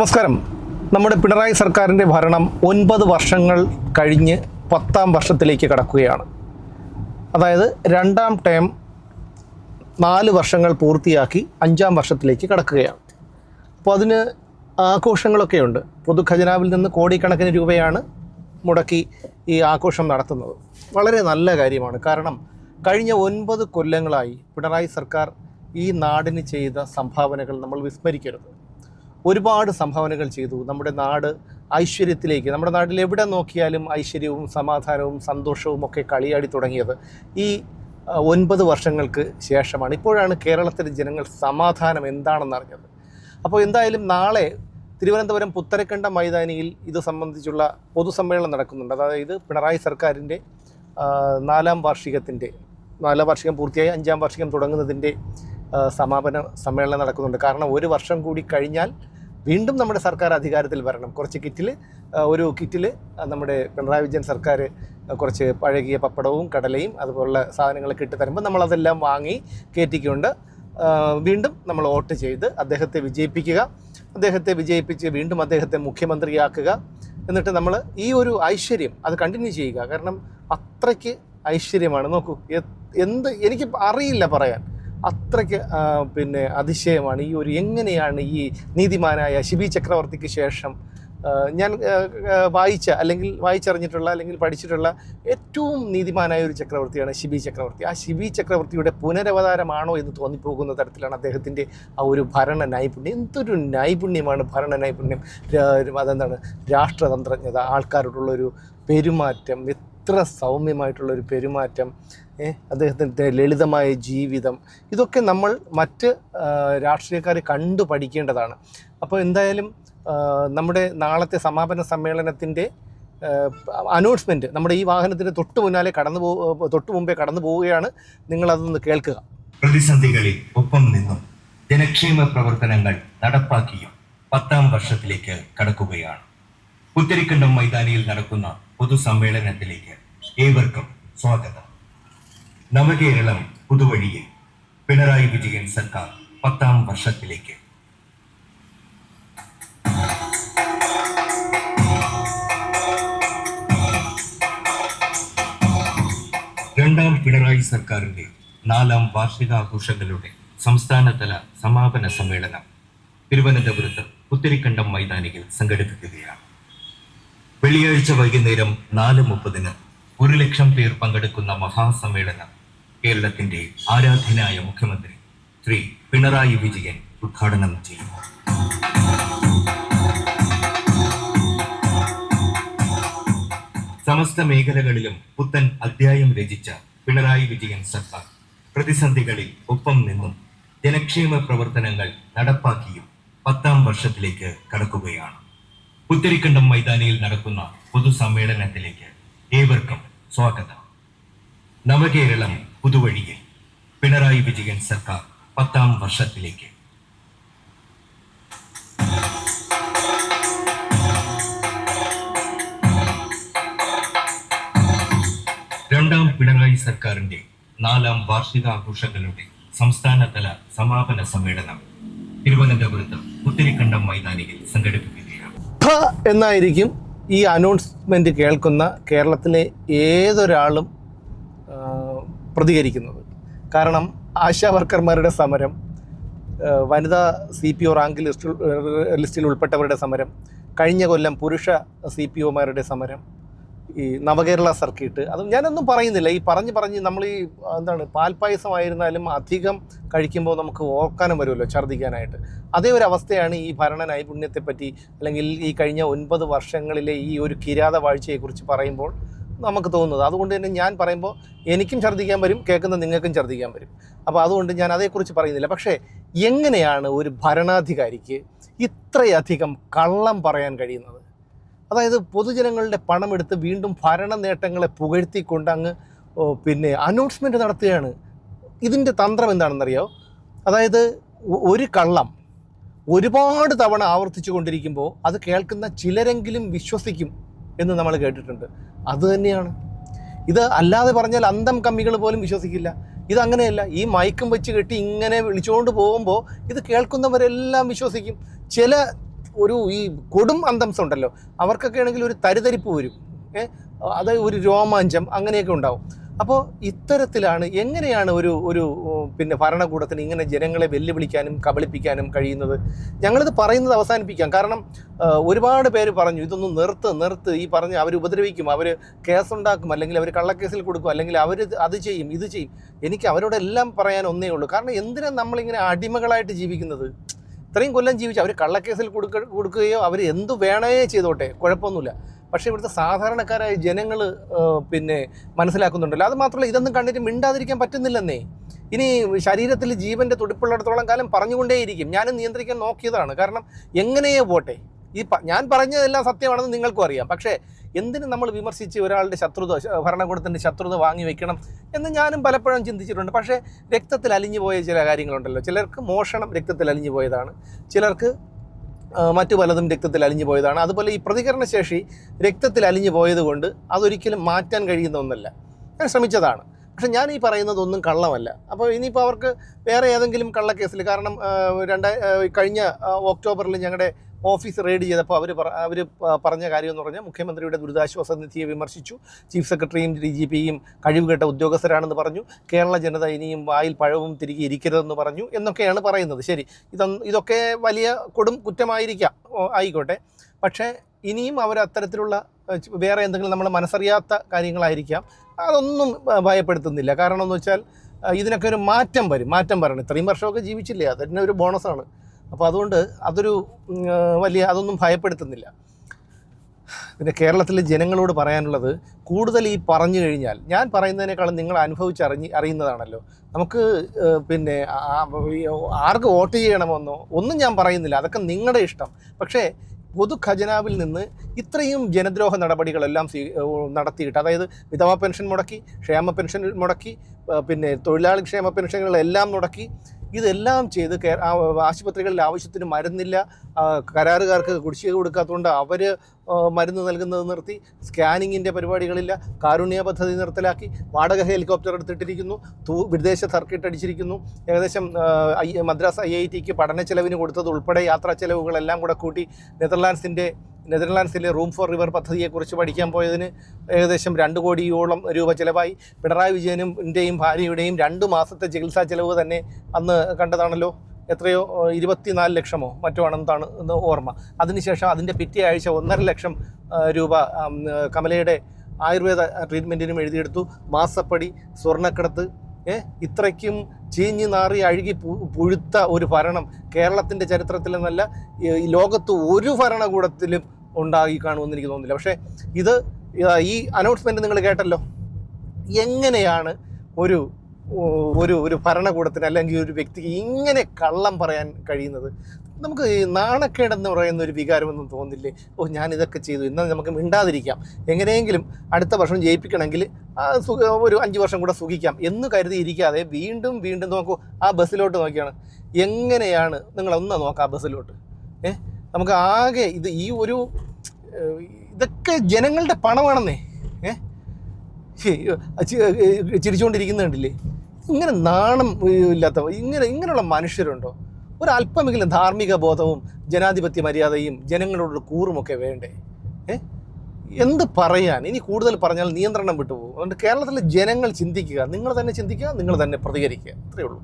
നമസ്കാരം. നമ്മുടെ പിണറായി സർക്കാരിന്റെ ഭരണം ഒൻപത് വർഷങ്ങൾ കഴിഞ്ഞ് പത്താം വർഷത്തിലേക്ക് കടക്കുകയാണ്. അതായത് രണ്ടാം ടേം നാല് വർഷങ്ങൾ പൂർത്തിയാക്കി അഞ്ചാം വർഷത്തിലേക്ക് കടക്കുകയാണ്. അപ്പോൾ അതിന് ആഘോഷങ്ങളൊക്കെയുണ്ട്. പൊതുഖജനാവിൽ നിന്ന് കോടിക്കണക്കിന് രൂപയാണ് മുടക്കി ഈ ആഘോഷം നടത്തുന്നത്. വളരെ നല്ല കാര്യമാണ്. കാരണം കഴിഞ്ഞ ഒൻപത് കൊല്ലങ്ങളായി പിണറായി സർക്കാർ ഈ നാടിന് ചെയ്ത സംഭാവനകൾ നമ്മൾ വിസ്മരിക്കരുത്. ഒരുപാട് സംഭാവനകൾ ചെയ്തു. നമ്മുടെ നാട് ഐശ്വര്യത്തിലേക്ക് നമ്മുടെ നാട്ടിൽ എവിടെ നോക്കിയാലും ഐശ്വര്യവും സമാധാനവും സന്തോഷവും ഒക്കെ കളിയാടി തുടങ്ങിയത് ഈ ഒൻപത് വർഷങ്ങൾക്ക് ശേഷമാണ്. ഇപ്പോഴാണ് കേരളത്തിലെ ജനങ്ങൾ സമാധാനം എന്താണെന്ന് അറിഞ്ഞത് അപ്പോൾ എന്തായാലും നാളെ തിരുവനന്തപുരം പുത്തരക്കണ്ട മൈതാനിയിൽ ഇത് സംബന്ധിച്ചുള്ള പൊതുസമ്മേളനം നടക്കുന്നുണ്ട്. അതായത് പിണറായി സർക്കാരിന്റെ നാലാം വാർഷികത്തിന്റെ നാലാം വാർഷികം പൂർത്തിയായി അഞ്ചാം വാർഷികം തുടങ്ങുന്നതിന്റെ സമാപന സമ്മേളനം നടക്കുന്നുണ്ട്. കാരണം ഒരു വർഷം കൂടി കഴിഞ്ഞാൽ വീണ്ടും നമ്മുടെ സർക്കാർ അധികാരത്തിൽ വരണം. കുറച്ച് കിറ്റിൽ ഒരു കിറ്റിൽ നമ്മുടെ പിണറായി വിജയൻ സർക്കാർ കുറച്ച് പഴകിയ പപ്പടവും കടലയും അതുപോലുള്ള സാധനങ്ങളൊക്കെ ഇട്ട് തരുമ്പോൾ നമ്മളതെല്ലാം വാങ്ങി കയറ്റിക്കൊണ്ട് വീണ്ടും നമ്മൾ വോട്ട് ചെയ്ത് അദ്ദേഹത്തെ വിജയിപ്പിക്കുക അദ്ദേഹത്തെ വിജയിപ്പിച്ച് വീണ്ടും അദ്ദേഹത്തെ മുഖ്യമന്ത്രിയാക്കുക എന്നിട്ട് നമ്മൾ ഈ ഒരു ഐശ്വര്യം അത് കണ്ടിന്യൂ ചെയ്യുക. കാരണം അത്രയ്ക്ക് ഐശ്വര്യമാണ്. നോക്കൂ എന്ത് എനിക്ക് അറിയില്ല പറയാൻ. അത്രയ്ക്ക് പിന്നെ അതിശയമാണ്. ഈ ഒരു എങ്ങനെയാണ് ഈ നീതിമാനായ ശിബി ചക്രവർത്തിക്ക് ശേഷം ഞാൻ വായിച്ച അല്ലെങ്കിൽ വായിച്ചറിഞ്ഞിട്ടുള്ള അല്ലെങ്കിൽ പഠിച്ചിട്ടുള്ള ഏറ്റവും നീതിമാനായ ഒരു ചക്രവർത്തിയാണ് ശിബി ചക്രവർത്തി. ആ ശിബി ചക്രവർത്തിയുടെ പുനരവതാരമാണോ എന്ന് തോന്നിപ്പോകുന്ന തരത്തിലാണ് അദ്ദേഹത്തിന്റെ ആ ഒരു ഭരണ നൈപുണ്യം. എന്തൊരു നൈപുണ്യമാണ് ഭരണ നൈപുണ്യം. അതെന്താണ്? രാഷ്ട്രതന്ത്രജ്ഞത ആൾക്കാരോടുള്ള ഒരു പെരുമാറ്റം എത്ര സൗമ്യമായിട്ടുള്ള ഒരു പെരുമാറ്റം. അദ്ദേഹത്തിന്റെ ലളിതമായ ജീവിതം. ഇതൊക്കെ നമ്മൾ മറ്റ് രാഷ്ട്രീയക്കാർ കണ്ടു പഠിക്കേണ്ടതാണ്. അപ്പോൾ എന്തായാലും നമ്മുടെ നാളത്തെ സമാപന സമ്മേളനത്തിന്റെ അനൗൺസ്മെന്റ് നമ്മുടെ ഈ വാഹനത്തിന്റെ തൊട്ട് മുന്നാലെ കടന്നു പോ തൊട്ട് മുമ്പേ കടന്നു പോവുകയാണ്. നിങ്ങളതൊന്ന് കേൾക്കുക. പ്രതിസന്ധികളിൽ ഒപ്പം നിന്നും ജനക്ഷേമ പ്രവർത്തനങ്ങൾ നടപ്പാക്കിയും പത്താം വർഷത്തിലേക്ക് കടക്കുകയാണ്. പുത്തരിക്കണ്ടം മൈതാനിയിൽ നടക്കുന്ന പൊതുസമ്മേളനത്തിലേക്ക് ഏവർക്കും സ്വാഗതം. നവകേരളം പുതുവഴിയിൽ പിണറായി വിജയൻ സർക്കാർ പത്താം വർഷത്തിലേക്ക്. രണ്ടാം പിണറായി സർക്കാരിന്റെ നാലാം വാർഷികാഘോഷങ്ങളുടെ സംസ്ഥാനതല സമാപന സമ്മേളനം തിരുവനന്തപുരത്ത് പുത്തരിക്കണ്ടം മൈതാനിയിൽ സംഘടിപ്പിക്കുകയാണ്. വെള്ളിയാഴ്ച വൈകുന്നേരം നാല് മുപ്പതിന് ഒരു ലക്ഷം പേർ പങ്കെടുക്കുന്ന മഹാസമ്മേളനം കേരളത്തിന്റെ ആരാധ്യനായ മുഖ്യമന്ത്രി ശ്രീ പിണറായി വിജയൻ ഉദ്ഘാടനം ചെയ്യും. സമസ്ത മേഖലകളിലും പുത്തൻ അധ്യായം രചിച്ച പിണറായി വിജയൻ സർക്കാർ പ്രതിസന്ധികളിൽ ഒപ്പം നിന്നും ജനക്ഷേമ പ്രവർത്തനങ്ങൾ നടപ്പാക്കിയും പത്താം വർഷത്തിലേക്ക് കടക്കുകയാണ്. പുത്തരിക്കണ്ടം മൈതാനിയിൽ നടക്കുന്ന പൊതുസമ്മേളനത്തിലേക്ക് ഏവർക്കും സ്വാഗതം. നവകേരളം പുതുവഴിയിൽ. പിണറായി വിജയൻ സർക്കാർ പത്താം വർഷത്തിലേക്ക്. രണ്ടാം പിണറായി സർക്കാരിന്റെ നാലാം വാർഷികാഘോഷങ്ങളുടെ സംസ്ഥാനതല സമാപന സമ്മേളനം തിരുവനന്തപുരത്ത് പുത്തിരിക്കണ്ടം മൈതാനിയിൽ സംഘടിപ്പിക്കുകയാണ്. എന്നായിരിക്കും ഈ അനൗൺസ്മെന്റ് കേൾക്കുന്ന കേരളത്തിലെ ഏതൊരാളും പ്രതികരിക്കുന്നത്. കാരണം ആശാ വർക്കർമാരുടെ സമരം വനിതാ സി പി ഒ റാങ്ക് ലിസ്റ്റിൽ ലിസ്റ്റിൽ ഉൾപ്പെട്ടവരുടെ സമരം കഴിഞ്ഞ കൊല്ലം പുരുഷ സി പി ഒമാരുടെ സമരം ഈ നവകേരള സർക്കിട്ട് അതും ഞാനൊന്നും പറയുന്നില്ല. ഈ പറഞ്ഞ് പറഞ്ഞ് നമ്മൾ ഈ എന്താണ് പാൽപ്പായസമായിരുന്നാലും അധികം കഴിക്കുമ്പോൾ നമുക്ക് ഓർക്കാനും വരുമല്ലോ ഛർദ്ദിക്കാനായിട്ട്. അതേ ഒരു അവസ്ഥയാണ് ഈ ഭരണ നൈപുണ്യത്തെപ്പറ്റി അല്ലെങ്കിൽ ഈ കഴിഞ്ഞ ഒൻപത് വർഷങ്ങളിലെ ഈ ഒരു കിരാത വാഴ്ചയെക്കുറിച്ച് പറയുമ്പോൾ നമുക്ക് തോന്നുന്നത്. അതുകൊണ്ട് തന്നെ ഞാൻ പറയുമ്പോൾ എനിക്കും ഛർദ്ദിക്കാൻ വരും കേൾക്കുന്ന നിങ്ങൾക്കും ഛർദ്ദിക്കാൻ വരും. അപ്പോൾ അതുകൊണ്ട് ഞാൻ അതേക്കുറിച്ച് പറയുന്നില്ല. പക്ഷേ എങ്ങനെയാണ് ഒരു ഭരണാധികാരിക്ക് ഇത്രയധികം കള്ളം പറയാൻ കഴിയുന്നത്? അതായത് പൊതുജനങ്ങളുടെ പണമെടുത്ത് വീണ്ടും ഭരണ നേട്ടങ്ങളെ പുകഴ്ത്തിക്കൊണ്ട് അങ്ങ് പിന്നെ അനൗൺസ്മെന്റ് നടത്തുകയാണ്. ഇതിന്റെ തന്ത്രം എന്താണെന്നറിയോ? അതായത് ഒരു കള്ളം ഒരുപാട് തവണ ആവർത്തിച്ചു കൊണ്ടിരിക്കുമ്പോൾ അത് കേൾക്കുന്ന ചിലരെങ്കിലും വിശ്വസിക്കും എന്ന് നമ്മൾ കേട്ടിട്ടുണ്ട്. അത് തന്നെയാണ്. ഇത് അല്ലാതെ പറഞ്ഞാൽ അന്തം കമ്മികൾ പോലും വിശ്വസിക്കില്ല. ഇതങ്ങനെയല്ല ഈ മയക്കും വെച്ച് കെട്ടി ഇങ്ങനെ വിളിച്ചുകൊണ്ട് പോകുമ്പോൾ ഇത് കേൾക്കുന്നവരെല്ലാം വിശ്വസിക്കും. ചില ഒരു ഈ കൊടും അന്തംസം ഉണ്ടല്ലോ. അവർക്കൊക്കെ ആണെങ്കിൽ ഒരു തരിതരിപ്പ് വരും. ഏ? അത് ഒരു രോമാഞ്ചം അങ്ങനെയൊക്കെ ഉണ്ടാവും. അപ്പോൾ ഇത്തരത്തിലാണ് എങ്ങനെയാണ് ഒരു ഒരു പിന്നെ ഭരണകൂടത്തിന് ഇങ്ങനെ ജനങ്ങളെ വെല്ലുവിളിക്കാനും കബളിപ്പിക്കാനും കഴിയുന്നത്? ഞങ്ങളിത് പറയുന്നത് അവസാനിപ്പിക്കാം. കാരണം ഒരുപാട് പേര് പറഞ്ഞു ഇതൊന്നും നിർത്ത് നിർത്ത്. ഈ പറഞ്ഞ് അവർ ഉപദ്രവിക്കും. അവർ കേസുണ്ടാക്കും. അല്ലെങ്കിൽ അവർ കള്ളക്കേസിൽ കൊടുക്കും. അല്ലെങ്കിൽ അവർ അത് ചെയ്യും ഇത് ചെയ്യും. എനിക്ക് അവരോടെല്ലാം പറയാൻ ഒന്നേ ഉള്ളൂ. കാരണം എന്തിനാണ് നമ്മളിങ്ങനെ അടിമകളായിട്ട് ജീവിക്കുന്നത്? ഇത്രയും കൊല്ലം ജീവിച്ച് അവർ കള്ളക്കേസിൽ കൊടുക്ക കൊടുക്കുകയോ അവർ എന്തു വേണേ ചെയ്തോട്ടെ? കുഴപ്പമൊന്നുമില്ല. പക്ഷേ ഇവിടുത്തെ സാധാരണക്കാരായ ജനങ്ങൾ പിന്നെ മനസ്സിലാക്കുന്നുണ്ടല്ലോ. അത് മാത്രമല്ല ഇതൊന്നും കണ്ടിട്ട് മിണ്ടാതിരിക്കാൻ പറ്റുന്നില്ലെന്നേ. ഇനി ശരീരത്തിൽ ജീവന്റെ തുടിപ്പുള്ളിടത്തോളം കാലം പറഞ്ഞുകൊണ്ടേയിരിക്കും. ഞാനും നിയന്ത്രിക്കാൻ നോക്കിയതാണ്. കാരണം എങ്ങനെയേ പോട്ടെ? ഈ ഞാൻ പറഞ്ഞതെല്ലാം സത്യമാണെന്ന് നിങ്ങൾക്കും അറിയാം. പക്ഷേ എന്തിനും നമ്മൾ വിമർശിച്ച് ഒരാളുടെ ശത്രുത ഭരണകൂടത്തിന്റെ ശത്രുത വാങ്ങി വെക്കണം എന്ന് ഞാനും പലപ്പോഴും ചിന്തിച്ചിട്ടുണ്ട്. പക്ഷേ രക്തത്തിൽ അലിഞ്ഞു പോയ ചില കാര്യങ്ങളുണ്ടല്ലോ. ചിലർക്ക് മോഷണം രക്തത്തിൽ അലിഞ്ഞു പോയതാണ് ചിലർക്ക് മറ്റു പലതും രക്തത്തിൽ അലിഞ്ഞു പോയതാണ്. അതുപോലെ ഈ പ്രതികരണശേഷി രക്തത്തിൽ അലിഞ്ഞു പോയതുകൊണ്ട് അതൊരിക്കലും മാറ്റാൻ കഴിയുന്ന ഒന്നല്ല. ഞാൻ ശ്രമിച്ചതാണ്. പക്ഷെ ഞാൻ ഈ പറയുന്നതൊന്നും കള്ളമല്ല. അപ്പോൾ ഇനിയിപ്പോൾ അവർക്ക് വേറെ ഏതെങ്കിലും കള്ളക്കേസിൽ കാരണം രണ്ട് കഴിഞ്ഞ ഒക്ടോബറിൽ ഞങ്ങളുടെ ഓഫീസ് റെയ്ഡ് ചെയ്തപ്പോൾ അവർ അവർ പറഞ്ഞ കാര്യം എന്ന് പറഞ്ഞാൽ മുഖ്യമന്ത്രിയുടെ ദുരിതാശ്വാസ നിധിയെ വിമർശിച്ചു. ചീഫ് സെക്രട്ടറിയും ഡി ജി പിയും കഴിവുകെട്ട ഉദ്യോഗസ്ഥരാണെന്ന് പറഞ്ഞു. കേരള ജനത ഇനിയും വായിൽ പഴവും തിരികെ ഇരിക്കരുതെന്ന് പറഞ്ഞു എന്നൊക്കെയാണ് പറയുന്നത്. ശരി ഇതൊന്നും ഇതൊക്കെ വലിയ കൊടും കുറ്റമായിരിക്കാം. ആയിക്കോട്ടെ. പക്ഷേ ഇനിയും അവർ അത്തരത്തിലുള്ള വേറെ എന്തെങ്കിലും നമ്മൾ മനസ്സറിയാത്ത കാര്യങ്ങളായിരിക്കാം. അതൊന്നും ഭയപ്പെടുത്തുന്നില്ല. കാരണം എന്ന് വെച്ചാൽ ഇതിനൊക്കെ ഒരു മാറ്റം വരും. മാറ്റം വരണം. ഇത്രയും വർഷമൊക്കെ ജീവിച്ചില്ലേ? അതിന് ഒരു ബോണസാണ്. അപ്പോൾ അതുകൊണ്ട് അതൊരു വലിയ അതൊന്നും ഭയപ്പെടുത്തുന്നില്ല. പിന്നെ കേരളത്തിലെ ജനങ്ങളോട് പറയാനുള്ളത് കൂടുതൽ ഈ പറഞ്ഞു കഴിഞ്ഞാൽ ഞാൻ പറയുന്നതിനേക്കാളും നിങ്ങൾ അനുഭവിച്ചറിഞ്ഞ് അറിയുന്നതാണല്ലോ. നമുക്ക് പിന്നെ ആർക്ക് വോട്ട് ചെയ്യണമെന്നോ ഒന്നും ഞാൻ പറയുന്നില്ല. അതൊക്കെ നിങ്ങളുടെ ഇഷ്ടം. പക്ഷേ പൊതു ഖജനാവിൽ നിന്ന് ഇത്രയും ജനദ്രോഹ നടപടികളെല്ലാം സ്വീ നടത്തിയിട്ട് അതായത് വിധവാ പെൻഷൻ മുടക്കി ക്ഷേമ പെൻഷൻ മുടക്കി പിന്നെ തൊഴിലാളി ക്ഷേമ പെൻഷനുകളെല്ലാം മുടക്കി ഇതെല്ലാം ചെയ്ത് ആശുപത്രികളിൽ ആവശ്യത്തിന് മരുന്നില്ല. കരാറുകാർക്ക് കുടിശ്ശിക കൊടുക്കാത്തതുകൊണ്ട് അവർ മരുന്ന് നൽകുന്നത് നിർത്തി. സ്കാനിങ്ങിന്റെ പരിപാടികളില്ല. കാരുണ്യ പദ്ധതി നിർത്തലാക്കി. വാടക ഹെലികോപ്റ്റർ എടുത്തിട്ടിരിക്കുന്നു. തൂ വിദേശ സർക്കിട്ട് അടിച്ചിരിക്കുന്നു. ഏകദേശം മദ്രാസ് ഐ ഐ ടിക്ക് പഠന ചെലവിന് കൊടുത്തത് ഉൾപ്പെടെ യാത്രാ ചെലവുകളെല്ലാം കൂടെ കൂട്ടി നെതർലാൻഡ്സിന്റെ നെതർലാൻഡ്സിലെ റൂം ഫോർ റിവർ പദ്ധതിയെക്കുറിച്ച് പഠിക്കാൻ പോയതിന് ഏകദേശം രണ്ട് കോടിയോളം രൂപ ചിലവായി. പിണറായി വിജയനും ന്റെയും ഭാര്യയുടെയും രണ്ട് മാസത്തെ ചികിത്സാ ചിലവ് തന്നെ അന്ന് കണ്ടതാണല്ലോ. എത്രയോ ഇരുപത്തിനാല് ലക്ഷമോ മറ്റോ ആണെന്നാണ് ഓർമ്മ. അതിനുശേഷം അതിന്റെ പിറ്റേ ആഴ്ച ഒന്നര ലക്ഷം രൂപ കമലയുടെ ആയുർവേദ ട്രീറ്റ്മെന്റിനും എഴുതിയെടുത്തു. മാസപ്പടി സ്വർണക്കടത്ത് ഇത്രയ്ക്കും ചീഞ്ഞു നാറി അഴുകി പുഴുത്ത ഒരു ഭരണം കേരളത്തിന്റെ ചരിത്രത്തിലെന്നല്ല ലോകത്ത് ഒരു ഭരണകൂടത്തിലും ഉണ്ടായി കാണുമെന്ന് എനിക്ക് തോന്നുന്നില്ല. പക്ഷേ ഇത് ഈ അനൗൺസ്മെന്റ് നിങ്ങൾ കേട്ടല്ലോ? എങ്ങനെയാണ് ഒരു ഒരു ഒരു ഭരണകൂടത്തിന് അല്ലെങ്കിൽ ഒരു വ്യക്തിക്ക് ഇങ്ങനെ കള്ളം പറയാൻ കഴിയുന്നത്? നമുക്ക് നാണക്കേടെന്ന് പറയുന്ന ഒരു വികാരമൊന്നും തോന്നില്ലേ? ഓ ഞാൻ ഇതൊക്കെ ചെയ്തു. എന്നാൽ നമുക്ക് മിണ്ടാതിരിക്കാം. എങ്ങനെയെങ്കിലും അടുത്ത വർഷം ജയിപ്പിക്കണമെങ്കിൽ ഒരു അഞ്ച് വർഷം കൂടെ സുഖിക്കാം എന്ന് കരുതി ഇരിക്കാതെ വീണ്ടും വീണ്ടും നോക്കൂ ആ ബസ്സിലോട്ട് നോക്കിയാണ്. എങ്ങനെയാണ് നിങ്ങളൊന്ന് നോക്കാം ആ ബസ്സിലോട്ട്. ഏ? നമുക്ക് ആകെ ഇത് ഈ ഒരു ഇതൊക്കെ ജനങ്ങളുടെ പണമാണെന്നേ ഏ ചിരിച്ചുകൊണ്ടിരിക്കുന്നുണ്ടല്ലേ ഇങ്ങനെ നാണം ഇല്ലാത്ത ഇങ്ങനെ ഇങ്ങനെയുള്ള മനുഷ്യരുണ്ടോ? ഒരല്പമെങ്കിലും ധാർമ്മിക ബോധവും ജനാധിപത്യ മര്യാദയും ജനങ്ങളോടുള്ള കൂറുമൊക്കെ വേണ്ടേ? ഏ എന്ത് പറയാൻ? ഇനി കൂടുതൽ പറഞ്ഞാൽ നിയന്ത്രണം വിട്ടുപോകും. അതുകൊണ്ട് കേരളത്തിലെ ജനങ്ങൾ ചിന്തിക്കുക നിങ്ങൾ തന്നെ ചിന്തിക്കുക നിങ്ങൾ തന്നെ പ്രതികരിക്കുക. അത്രയേ ഉള്ളൂ.